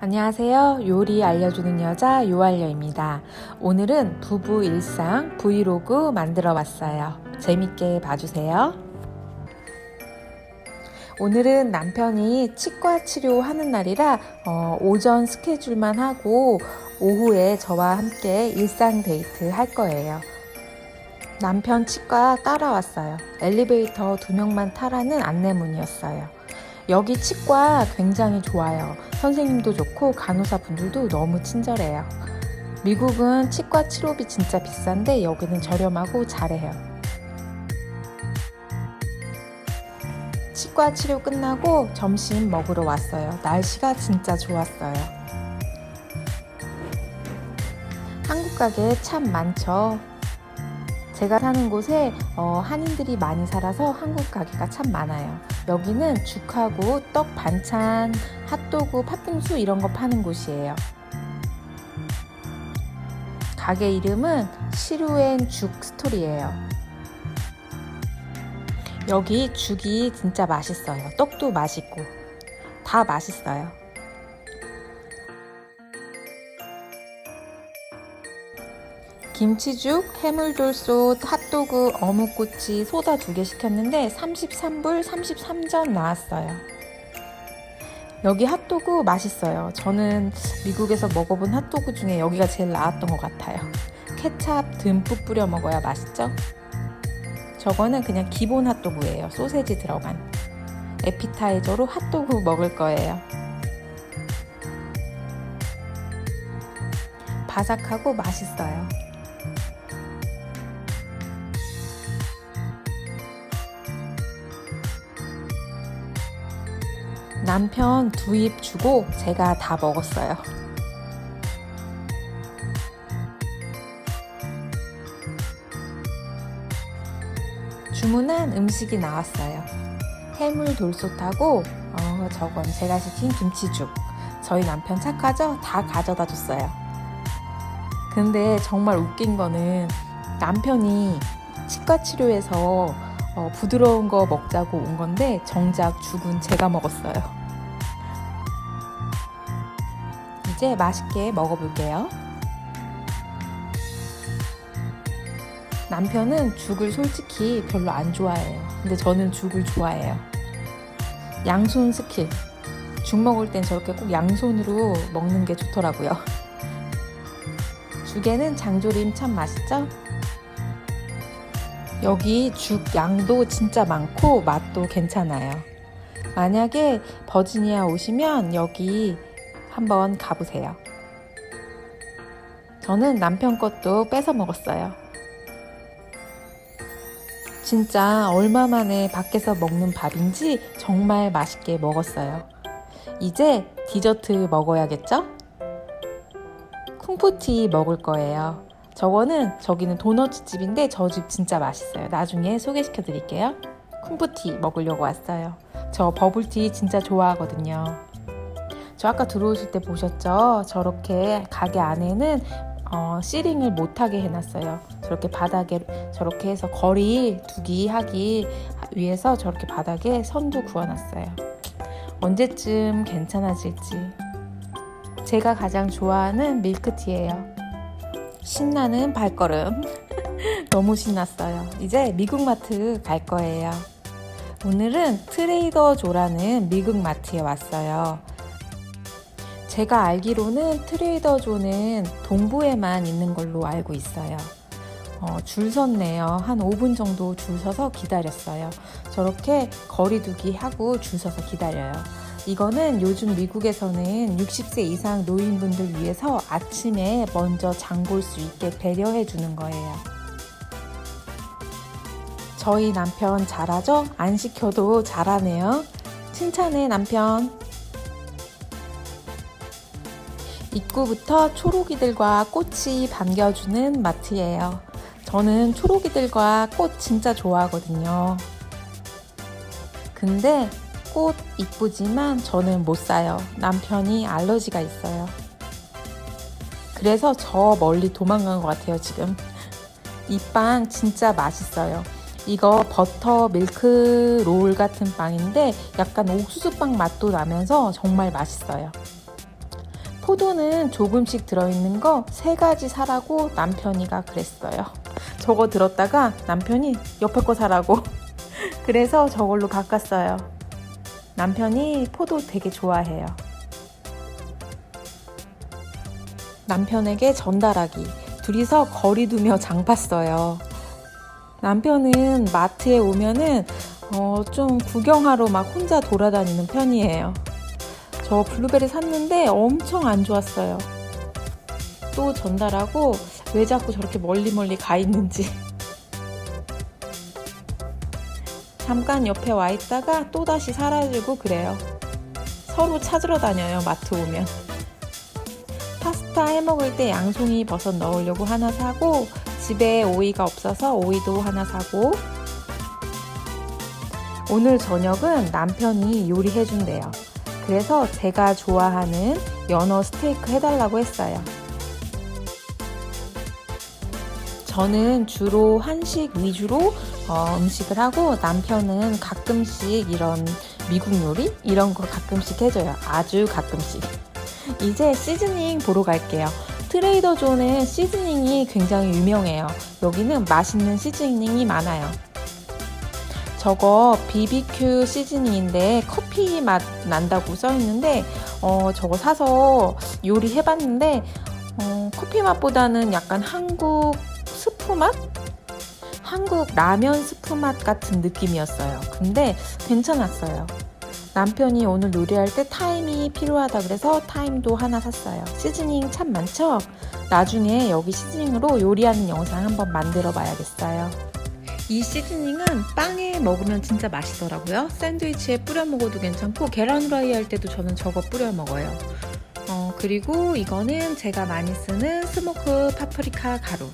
안녕하세요. 요리 알려주는 여자 요알려입니다. 오늘은 부부 일상 브이로그 만들어 봤어요. 재밌게 봐주세요. 오늘은 남편이 치과 치료하는 날이라 어, 오전 스케줄만 하고 오후에 저와 함께 일상 데이트 할 거예요. 남편 치과 따라왔어요. 엘리베이터 두 명만 타라는 안내문이었어요. 여기 치과 굉장히 좋아요. 선생님도 좋고 간호사분들도 너무 친절해요. 미국은 치과 치료비 진짜 비싼데 여기는 저렴하고 잘해요. 치과 치료 끝나고 점심 먹으러 왔어요. 날씨가 진짜 좋았어요. 한국 가게 참 많죠. 제가 사는 곳에 어, 한인들이 많이 살아서 한국 가게가 참 많아요. 여기는 죽하고 떡 반찬, 핫도그, 팥빙수 이런 거 파는 곳이에요. 가게 이름은 시루엔 죽 스토리예요. 여기 죽이 진짜 맛있어요. 떡도 맛있고 다 맛있어요. 김치죽, 해물돌솥, 핫도그, 어묵꼬치, 소다 두 개 시켰는데 33불 33전 나왔어요. 여기 핫도그 맛있어요. 저는 미국에서 먹어본 핫도그 중에 여기가 제일 나았던 것 같아요. 케찹 듬뿍 뿌려 먹어야 맛있죠? 저거는 그냥 기본 핫도그예요. 소세지 들어간. 에피타이저로 핫도그 먹을 거예요. 바삭하고 맛있어요. 남편 두 입 주고 제가 다 먹었어요. 주문한 음식이 나왔어요. 해물 돌솥하고 어, 저건 제가 시킨 김치죽. 저희 남편 착하죠? 다 가져다 줬어요. 근데 정말 웃긴 거는 남편이 치과 치료에서 어, 부드러운 거 먹자고 온 건데 정작 죽은 제가 먹었어요. 이제 맛있게 먹어볼게요. 남편은 죽을 솔직히 별로 안 좋아해요. 근데 저는 죽을 좋아해요. 양손 스킬. 죽 먹을 땐 저렇게 꼭 양손으로 먹는 게 좋더라고요. 죽에는 장조림 참 맛있죠? 여기 죽 양도 진짜 많고 맛도 괜찮아요. 만약에 버지니아 오시면 여기 한번 가보세요. 저는 남편 것도 뺏어 먹었어요. 진짜 얼마 만에 밖에서 먹는 밥인지 정말 맛있게 먹었어요. 이제 디저트 먹어야겠죠? 쿵푸티 먹을 거예요. 저거는 저기는 도넛 집인데 저 집 진짜 맛있어요. 나중에 소개시켜 드릴게요. 쿵푸티 먹으려고 왔어요. 저 버블티 진짜 좋아하거든요. 저 아까 들어오실 때 보셨죠? 저렇게 가게 안에는 어, 시링을 못하게 해놨어요. 저렇게 바닥에 저렇게 해서 거리 두기 하기 위해서 저렇게 바닥에 선도 구워놨어요. 언제쯤 괜찮아질지. 제가 가장 좋아하는 밀크티예요. 신나는 발걸음. 너무 신났어요. 이제 미국 마트 갈 거예요. 오늘은 트레이더 조라는 미국 마트에 왔어요. 제가 알기로는 트레이더 조는 동부에만 있는 걸로 알고 있어요. 어, 줄 섰네요. 한 5분 정도 줄 서서 기다렸어요. 저렇게 거리두기 하고 줄 서서 기다려요. 이거는 요즘 미국에서는 60세 이상 노인분들 위해서 아침에 먼저 장 볼 수 있게 배려해 주는 거예요. 저희 남편 잘하죠? 안 시켜도 잘하네요. 칭찬해, 남편. 입구부터 초록이들과 꽃이 반겨주는 마트예요. 저는 초록이들과 꽃 진짜 좋아하거든요. 근데 꽃 이쁘지만 저는 못 사요. 남편이 알러지가 있어요. 그래서 저 멀리 도망간 것 같아요, 지금. 이 빵 진짜 맛있어요. 이거 버터 밀크 롤 같은 빵인데 약간 옥수수 빵 맛도 나면서 정말 맛있어요. 포도는 조금씩 들어있는 거 세 가지 사라고 남편이가 그랬어요. 저거 들었다가 남편이 옆에 거 사라고. 그래서 저걸로 바꿨어요. 남편이 포도 되게 좋아해요. 남편에게 전달하기. 둘이서 거리 두며 장 봤어요. 남편은 마트에 오면은 어, 좀 구경하러 막 혼자 돌아다니는 편이에요. 저 블루베리 샀는데 엄청 안 좋았어요. 또 전달하고 왜 자꾸 저렇게 멀리 멀리 가 있는지. 잠깐 옆에 와 있다가 또 다시 사라지고 그래요. 서로 찾으러 다녀요, 마트 오면. 파스타 해 먹을 때 양송이 버섯 넣으려고 하나 사고, 집에 오이가 없어서 오이도 하나 사고, 오늘 저녁은 남편이 요리해 준대요. 그래서 제가 좋아하는 연어 스테이크 해달라고 했어요. 저는 주로 한식 위주로 어, 음식을 하고 남편은 가끔씩 이런 미국 요리 이런 거 가끔씩 해줘요. 아주 가끔씩. 이제 시즈닝 보러 갈게요. 트레이더 존은 시즈닝이 굉장히 유명해요. 여기는 맛있는 시즈닝이 많아요. 저거 BBQ 시즈닝인데 커피 맛 난다고 써 있는데 어, 저거 사서 요리해 봤는데 어, 커피 맛보다는 약간 한국 스프 맛? 한국 라면 스프 맛 같은 느낌이었어요. 근데 괜찮았어요. 남편이 오늘 요리할 때 타임이 필요하다 그래서 타임도 하나 샀어요. 시즈닝 참 많죠? 나중에 여기 시즈닝으로 요리하는 영상 한번 만들어 봐야겠어요. 이 시즈닝은 빵에 먹으면 진짜 맛있더라고요. 샌드위치에 뿌려 먹어도 괜찮고 계란 후라이 할 때도 저는 저거 뿌려 먹어요. 어, 그리고 이거는 제가 많이 쓰는 스모크 파프리카 가루.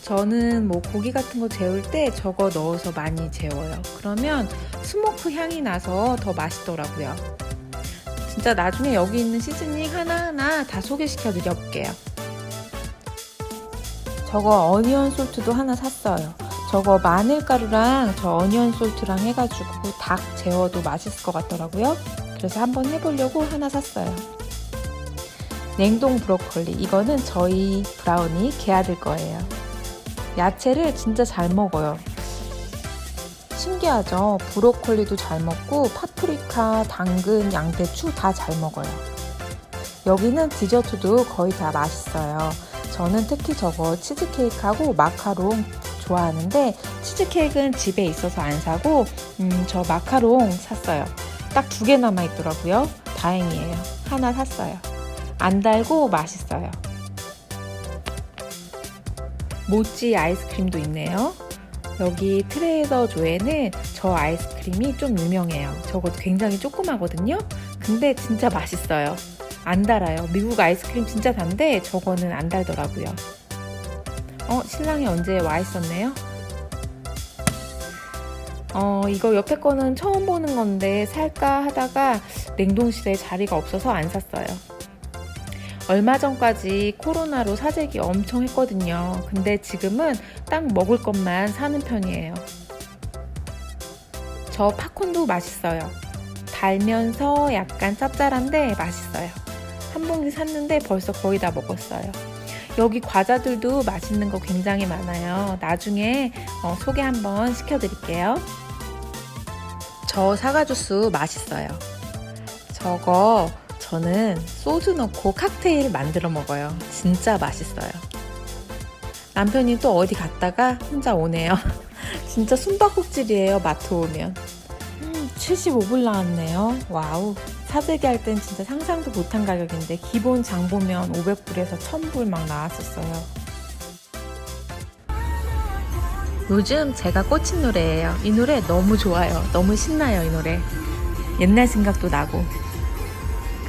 저는 뭐 고기 같은 거 재울 때 저거 넣어서 많이 재워요. 그러면 스모크 향이 나서 더 맛있더라고요. 진짜 나중에 여기 있는 시즈닝 하나하나 다 소개시켜 드려볼게요. 저거 어니언 솔트도 하나 샀어요. 저거 마늘가루랑 저 어니언 솔트랑 해가지고 닭 재워도 맛있을 것 같더라고요. 그래서 한번 해보려고 하나 샀어요. 냉동 브로콜리. 이거는 저희 브라우니 개아들 거예요. 야채를 진짜 잘 먹어요. 신기하죠? 브로콜리도 잘 먹고 파프리카, 당근, 양배추 다 잘 먹어요. 여기는 디저트도 거의 다 맛있어요. 저는 특히 저거 치즈케이크하고 마카롱 좋아하는데 치즈케이크는 집에 있어서 안 사고 음, 저 마카롱 샀어요. 딱 두 개 남아 있더라고요. 다행이에요. 하나 샀어요. 안 달고 맛있어요. 모찌 아이스크림도 있네요. 여기 트레이더 조에는 저 아이스크림이 좀 유명해요. 저것도 굉장히 조그마거든요. 근데 진짜 맛있어요. 안 달아요. 미국 아이스크림 진짜 단데 저거는 안 달더라고요. 어, 신랑이 언제 와 있었네요? 어, 이거 옆에 거는 처음 보는 건데 살까 하다가 냉동실에 자리가 없어서 안 샀어요. 얼마 전까지 코로나로 사재기 엄청 했거든요. 근데 지금은 딱 먹을 것만 사는 편이에요. 저 팝콘도 맛있어요. 달면서 약간 짭짤한데 맛있어요. 한 봉지 샀는데 벌써 거의 다 먹었어요. 여기 과자들도 맛있는 거 굉장히 많아요. 나중에 어, 소개 한번 시켜드릴게요. 저 사과 주스 맛있어요. 저거 저는 소주 넣고 칵테일 만들어 먹어요. 진짜 맛있어요. 남편이 또 어디 갔다가 혼자 오네요. 진짜 숨바꼭질이에요. 마트 오면. 음, 75불 나왔네요. 와우. 사재기 할 땐 진짜 상상도 못한 가격인데 기본 장 보면 500불에서 1000불 막 나왔었어요. 요즘 제가 꽂힌 노래예요. 이 노래 너무 좋아요. 너무 신나요, 이 노래. 옛날 생각도 나고.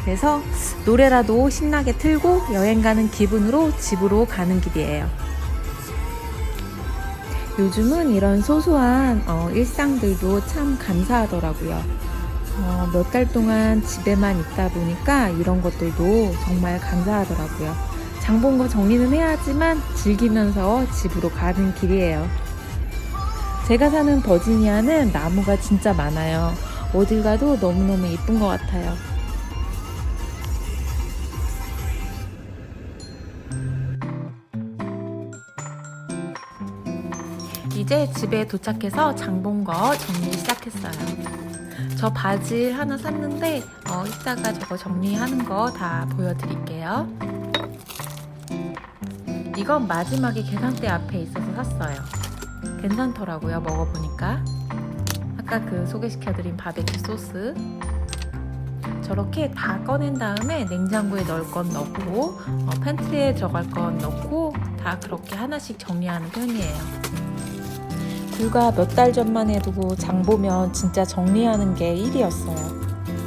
그래서 노래라도 신나게 틀고 여행 가는 기분으로 집으로 가는 길이에요. 요즘은 이런 소소한 어, 일상들도 참 감사하더라고요. 어, 몇달 동안 집에만 있다 보니까 이런 것들도 정말 감사하더라고요. 장본거 정리는 해야지만 즐기면서 집으로 가는 길이에요. 제가 사는 버지니아는 나무가 진짜 많아요. 어딜 가도 너무너무 예쁜 것 같아요. 이제 집에 도착해서 장본거 정리 시작했어요. 저 바질 하나 샀는데 어, 이따가 저거 정리하는 거 다 보여드릴게요. 이건 마지막에 계산대 앞에 있어서 샀어요. 괜찮더라고요, 먹어보니까. 아까 그 소개시켜드린 바베큐 소스. 저렇게 다 꺼낸 다음에 냉장고에 넣을 건 넣고, 어, 팬트리에 들어갈 건 넣고, 다 그렇게 하나씩 정리하는 편이에요. 불과 몇 달 전만 해도 장 보면 진짜 정리하는 게 일이었어요.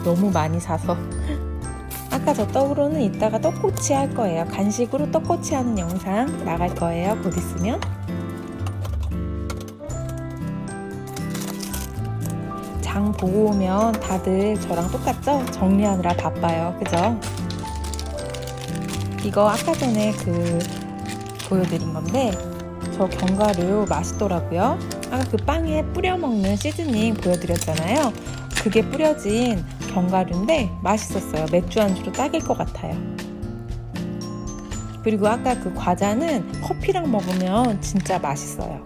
너무 많이 사서. 아까 저 떡으로는 이따가 떡꼬치 할 거예요. 간식으로 떡꼬치 하는 영상 나갈 거예요. 곧 있으면. 장 보고 오면 다들 저랑 똑같죠? 정리하느라 바빠요. 그죠? 이거 아까 전에 그 보여드린 건데 저 견과류 맛있더라고요. 아까 그 빵에 뿌려 먹는 시즈닝 보여드렸잖아요. 그게 뿌려진 견과류인데 맛있었어요. 맥주 안주로 딱일 것 같아요. 그리고 아까 그 과자는 커피랑 먹으면 진짜 맛있어요.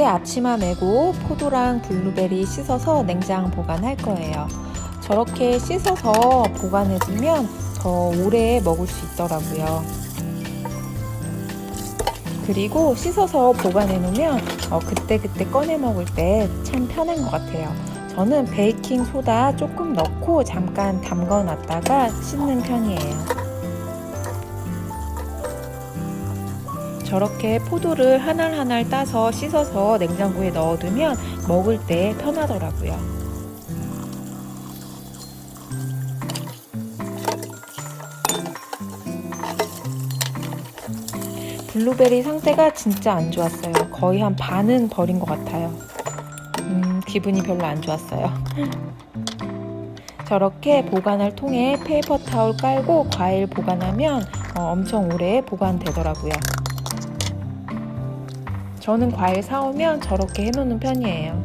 이제 앞치마 메고 포도랑 블루베리 씻어서 냉장 보관할 거예요. 저렇게 씻어서 보관해두면 더 오래 먹을 수 있더라고요. 그리고 씻어서 보관해 놓으면 어, 그때그때 꺼내 먹을 때 참 편한 것 같아요. 저는 베이킹 소다 조금 넣고 잠깐 담가 놨다가 씻는 편이에요. 저렇게 포도를 하날하날 따서 씻어서 냉장고에 넣어두면 먹을 때 편하더라고요. 블루베리 상태가 진짜 안 좋았어요. 거의 한 반은 버린 것 같아요. 음, 기분이 별로 안 좋았어요. 저렇게 보관할 통에 페이퍼 타올 깔고 과일 보관하면 어, 엄청 오래 보관되더라고요. 저는 과일 사오면 저렇게 해놓는 편이에요.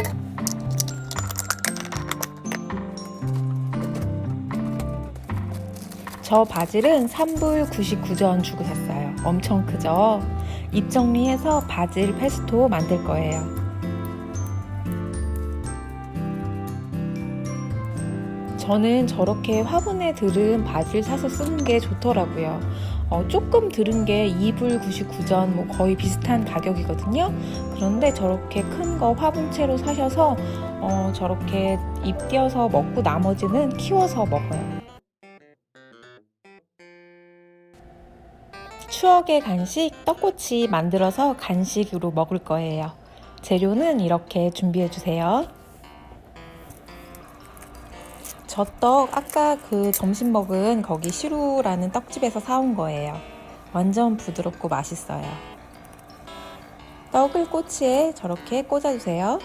저 바질은 3불 99전 주고 샀어요. 엄청 크죠? 입 정리해서 바질 페스토 만들 거예요. 저는 저렇게 화분에 들은 바질 사서 쓰는 게 좋더라고요. 어, 조금 들은 게 2불 99전 뭐 거의 비슷한 가격이거든요. 그런데 저렇게 큰 거 화분채로 사셔서 어, 저렇게 잎 띄어서 먹고 나머지는 키워서 먹어요. 추억의 간식 떡꼬치 만들어서 간식으로 먹을 거예요. 재료는 이렇게 준비해 주세요. 저 떡 아까 그 점심 먹은 거기 시루라는 떡집에서 사온 거예요. 완전 부드럽고 맛있어요. 떡을 꼬치에 저렇게 꽂아주세요.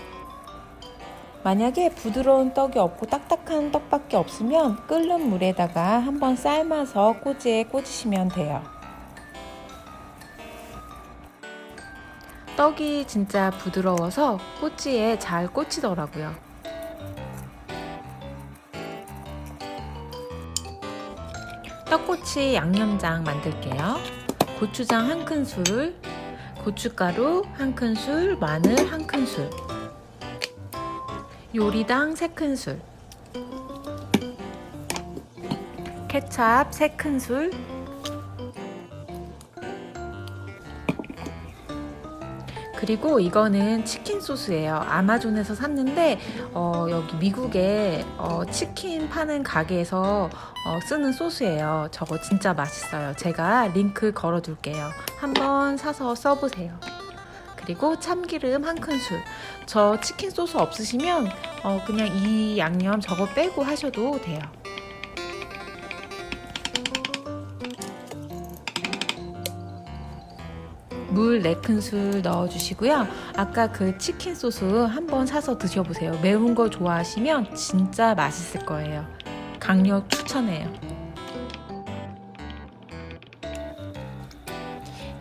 만약에 부드러운 떡이 없고 딱딱한 떡밖에 없으면 끓는 물에다가 한번 삶아서 꼬지에 꽂으시면 돼요. 떡이 진짜 부드러워서 꼬치에 잘 꽂히더라고요. 떡꼬치 양념장 만들게요. 고추장 한 큰술, 고춧가루 한 큰술, 마늘 한 큰술, 요리당 세 큰술, 케찹 세 큰술, 그리고 이거는 치킨 소스예요. 아마존에서 샀는데 어, 여기 미국에 어, 치킨 파는 가게에서 어, 쓰는 소스예요. 저거 진짜 맛있어요. 제가 링크 걸어둘게요. 한번 사서 써보세요. 그리고 참기름 한 큰술. 저 치킨 소스 없으시면 어, 그냥 이 양념 저거 빼고 하셔도 돼요. 물 4큰술 넣어주시고요. 아까 그 치킨 소스 한번 사서 드셔보세요. 매운 거 좋아하시면 진짜 맛있을 거예요. 강력 추천해요.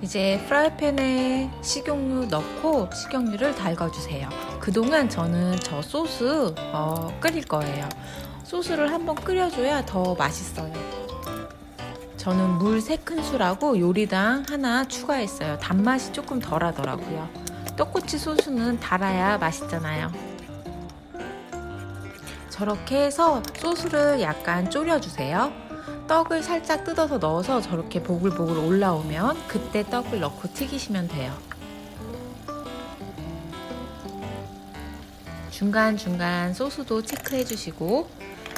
이제 프라이팬에 식용유 넣고 식용유를 달궈주세요. 그동안 저는 저 소스 어, 끓일 거예요. 소스를 한번 끓여줘야 더 맛있어요. 저는 물 3큰술하고 요리당 하나 추가했어요. 단맛이 조금 덜 하더라고요. 떡꼬치 소스는 달아야 맛있잖아요. 저렇게 해서 소스를 약간 졸여주세요. 떡을 살짝 뜯어서 넣어서 저렇게 보글보글 올라오면 그때 떡을 넣고 튀기시면 돼요. 중간중간 소스도 체크해 주시고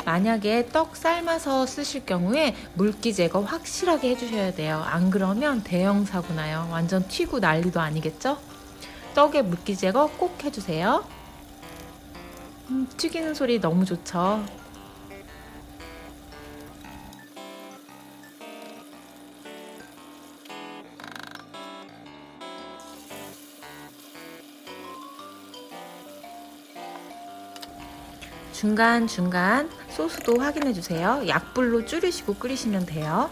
만약에 떡 삶아서 쓰실 경우에 물기 제거 확실하게 해주셔야 돼요. 안 그러면 대형 사고 나요. 완전 튀고 난리도 아니겠죠? 떡에 물기 제거 꼭 해주세요. 음, 튀기는 소리 너무 좋죠? 중간중간 소스도 확인해 주세요. 약불로 줄이시고 끓이시면 돼요.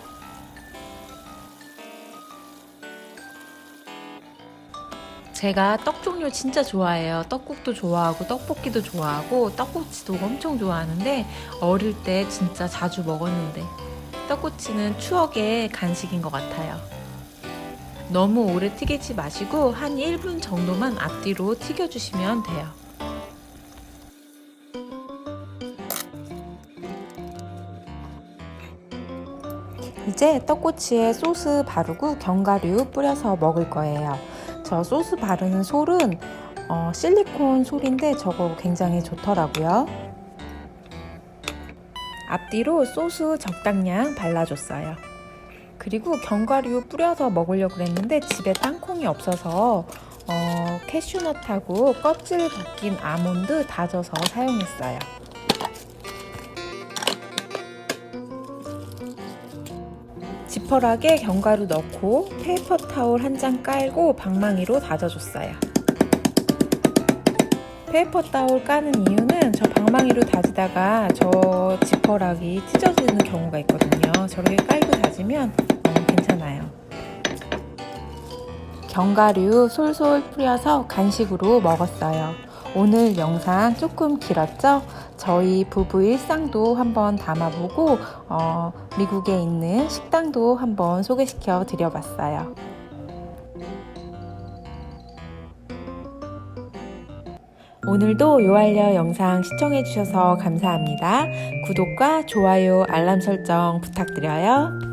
제가 떡 종류 진짜 좋아해요. 떡국도 좋아하고 떡볶이도 좋아하고 떡꼬치도 엄청 좋아하는데 어릴 때 진짜 자주 먹었는데 떡꼬치는 추억의 간식인 것 같아요. 너무 오래 튀기지 마시고 한 1분 정도만 앞뒤로 튀겨주시면 돼요. 이제 떡꼬치에 소스 바르고 견과류 뿌려서 먹을 거예요. 저 소스 바르는 솔은 어, 실리콘 솔인데 저거 굉장히 좋더라고요. 앞뒤로 소스 적당량 발라줬어요. 그리고 견과류 뿌려서 먹으려고 그랬는데 집에 땅콩이 없어서 어, 캐슈넛하고 껍질 벗긴 아몬드 다져서 사용했어요. 지퍼락에 견과류 넣고 페이퍼 타올 한 장 깔고 방망이로 다져줬어요. 페이퍼 타올 까는 이유는 저 방망이로 다지다가 저 지퍼락이 찢어지는 경우가 있거든요. 저렇게 깔고 다지면 어, 괜찮아요. 견과류 솔솔 뿌려서 간식으로 먹었어요. 오늘 영상 조금 길었죠? 저희 부부 일상도 한번 담아보고 어, 미국에 있는 식당도 한번 소개시켜 드려봤어요. 오늘도 요알려 영상 시청해주셔서 감사합니다. 구독과 좋아요, 알람 설정 부탁드려요.